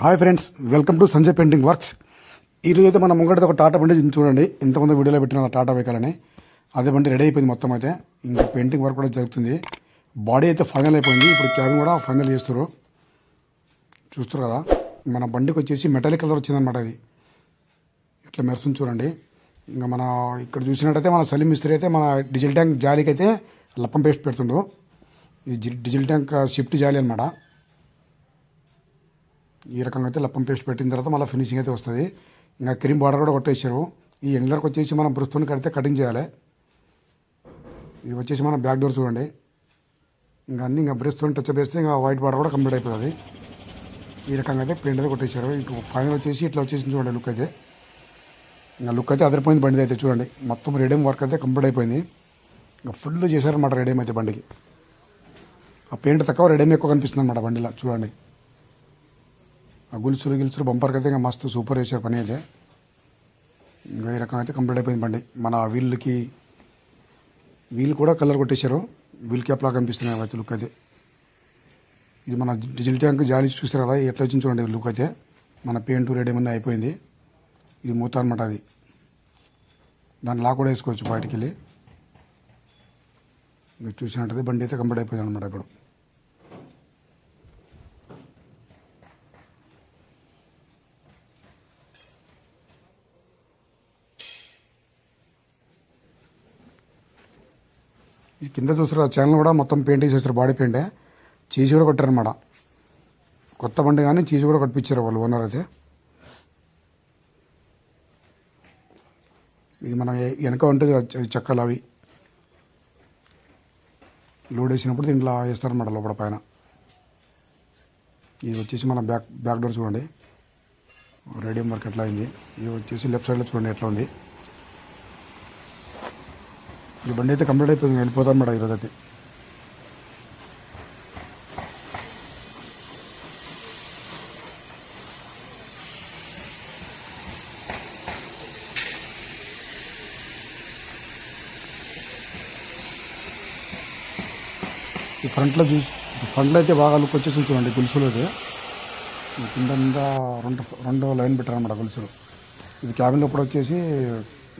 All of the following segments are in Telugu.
Hi friends welcome to Sanjay painting works. ఈరోజు అయితే మన ముంగడితో ఒక టాటా బండి చూడండి. ఇంతకుముందు వీడియోలో పెట్టిన టాటా వెహికల్ అని అదే బండి రెడీ అయిపోయింది మొత్తం అయితే. ఇంకా పెయింటింగ్ వర్క్ కూడా జరుగుతుంది. బాడీ అయితే ఫైనల్ అయిపోయింది. ఇప్పుడు క్యాబిన్ కూడా ఫైనల్ చేస్తారు చూస్తారు కదా? మన బండికి వచ్చేసి మెటాలిక్ కలర్ వచ్చిందనమాట అది ఇట్లా మెరుస్తుంది చూడండి. ఇంకా మన ఇక్కడ చూసినట్టయితే మన సలీం మిస్త్రి అయితే మన డీజిల్ ట్యాంక్ జాలీకి అయితే లప్పం పేస్ట్ పెడుతుండు. ఇది డిజిల్ డీజిల్ ట్యాంక్ షిఫ్ట్ జాలి అనమాట ఈ రకంగా అయితే లప్పం పేస్ట్ పెట్టిన తర్వాత మళ్ళీ ఫినిషింగ్ అయితే వస్తుంది. ఇంకా క్రీమ్ బార్డర్ కూడా కొట్టేసారు ఈ ఎంగ్లర్కి వచ్చేసి మనం బ్రుస్తుని కడితే కటింగ్ చేయాలి. ఇవి వచ్చేసి మనం బ్యాక్ డోర్ చూడండి. ఇంకా అన్ని ఇంకా బ్రష్తో టచ్ వేస్తే ఇంకా వైట్ బార్డర్ కూడా కంప్లీట్ అయిపోతుంది. ఈ రకంగా అయితే పెయింట్ అయితే కొట్టేశారు. ఇంకా ఫైనల్ వచ్చేసి ఇట్లా వచ్చేసి చూడండి లుక్ అయితే. ఇంకా లుక్ అయితే అదిరిపోయింది బండి అయితే చూడండి. మొత్తం రెడీమ్ వర్క్ అయితే కంప్లీట్ అయిపోయింది. ఇంకా ఫుల్ చేశారనమాట రెడీమ్ అయితే బండికి. ఆ పెయింట్ తక్కువ రెడీమ్ ఎక్కువ కనిపిస్తుంది అనమాట బండిలో చూడండి. ఆ గులుసులు గిలుసులు బంపర్కి అయితే ఇంకా మస్తు సూపర్ వేసారు పని అయితే. ఇంకా ఈ రకం అయితే కంప్లీట్ అయిపోయింది బండి. మన వీళ్ళకి వీల్ కూడా కలర్ కొట్టేశారు. వీల్ క్యాప్ లాగా కనిపిస్తున్నాయి అయితే లుక్ అయితే. ఇది మన డిజిల్ ట్యాంక్ జాలి చూసారు కదా ఎట్లా వచ్చింది చూడండి లుక్ అయితే. మన పెయింట్ రెడీ ఏమన్నా అయిపోయింది. ఇది మూత అనమాట అది. దాన్ని లా కూడా వేసుకోవచ్చు బయటికి వెళ్ళి. మీరు చూసినట్టయితే బండి అయితే కంప్లీట్ అయిపోయింది అనమాట ఇప్పుడు. ఈ కింద చూసారు ఆ ఛానల్ కూడా మొత్తం పెయింటింగ్ చేశారు బాడీ పెయింటే చీజ్ కూడా కొట్టారనమాట కొత్త బండి కానీ చీజ్ కూడా కట్టించారు వాళ్ళు ఓనర్ అయితే. ఇది మన వెనక ఉంటుంది చెక్కలు అవి. లోడ్ వేసినప్పుడు దీంట్లో వేస్తారనమాట లోపల పైన. ఇది వచ్చేసి మన బ్యాక్ బ్యాక్ డోర్ చూడండి. రేడియం వర్క్ ఎట్లా అయింది? ఇది వచ్చేసి లెఫ్ట్ సైడ్లో చూడండి ఎట్లా ఉంది? ఈ బండి అయితే కంప్లీట్ అయిపోయింది వెళ్ళిపోతాను మేడం ఈరోజు అయితే ఈ ఫ్రంట్లో చూసి ఫ్రంట్లో అయితే బాగా లుక్ వచ్చేసి చూడండి గొలుసులు అయితే కింద రెండు రెండు లైన్ పెట్టారన్నమాట గొలుసులు. ఇది క్యాబిన్ లోపల వచ్చేసి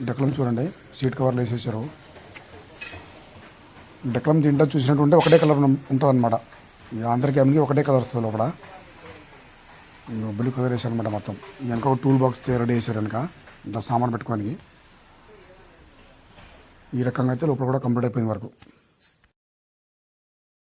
డెక్కలం చూడండి సీట్ కవర్లు వేసేసారు. డెక్లం దీంట్లో చూసినట్టుంటే ఒకటే కలర్ ఉంటుంది అనమాట ఆంధ్ర క్యాబిన్కి ఒకటే కలర్ వస్తుంది లోపల. బ్లూ కలర్ వేసారు అనమాట మొత్తం. వెనక ఒక టూల్ బాక్స్ రెడీ చేశారు వెనక. ఇంత సామాన్ పెట్టుకోనికి. ఈ రకంగా అయితే లోపల కూడా కంప్లీట్ అయిపోయింది వరకు.